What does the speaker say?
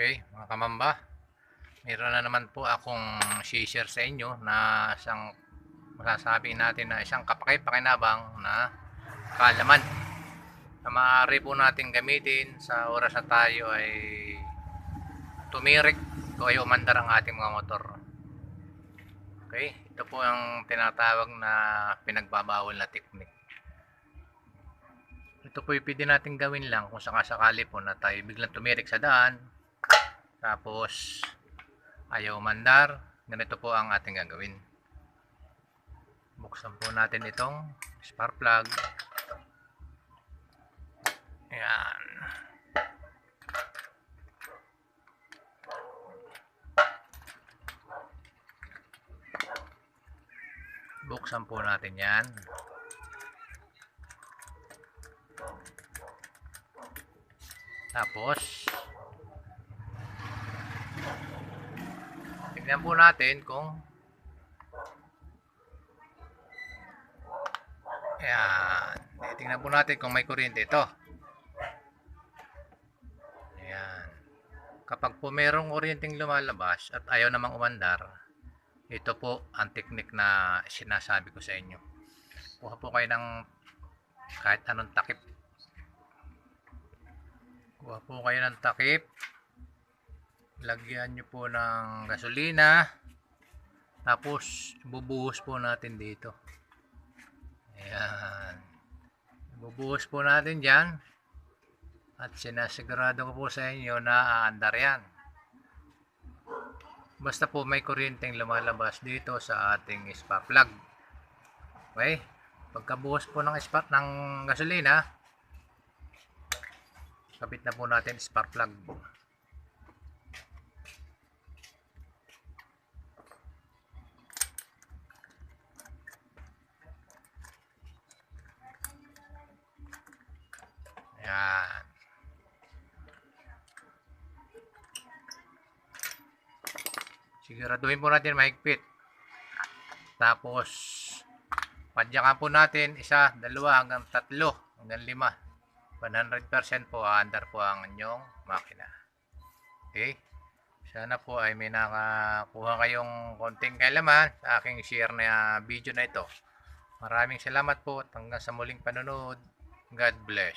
Okay, mga kamamba. Meron na naman po akong share sa inyo na isang masasabi natin na isang kapakay-pakinabang na kalaman na maaari po natin gamitin sa oras na tayo ay tumirik o ay umandar ang ating mga motor. Okay, ito po ang tinatawag na pinagbabawal na technique. Ito po yung pwede natin gawin lang kung sakasakali po na tayo biglang tumirik sa daan tapos ayaw mandar. Ganito po ang ating gagawin. Buksan po natin itong spark plug. Yan buksan po natin yan. Tapos tignan po natin kung Ayan. Tingnan po natin kung may kuryente ito. Ayan. Kapag po mayroong kuryenteng lumalabas at ayaw namang umandar, ito po ang teknik na sinasabi ko sa inyo. Kuha po kayo ng kahit anong takip. Kuha po kayo ng takip. Lagyan nyo po ng gasolina. Tapos, bubuhos po natin dito. Ayan. Bubuhos po natin dyan. At sinasigurado ko po sa inyo na aandar yan. Basta po may kuryenteng lumalabas dito sa ating spark plug. Okay? Pagkabuhos po ng spark ng gasolina, kabit na po natin spark plug. Ayan. Siguraduhin po natin mahigpit. Tapos, padyakan po natin isa, dalawa hanggang tatlo, hanggang lima. 100% po, aandar po ang inyong makina. Okay? Sana po ay may nakakuha kayong konting kailaman sa aking share na video na ito. Maraming salamat po at hanggang sa muling panonood. God bless.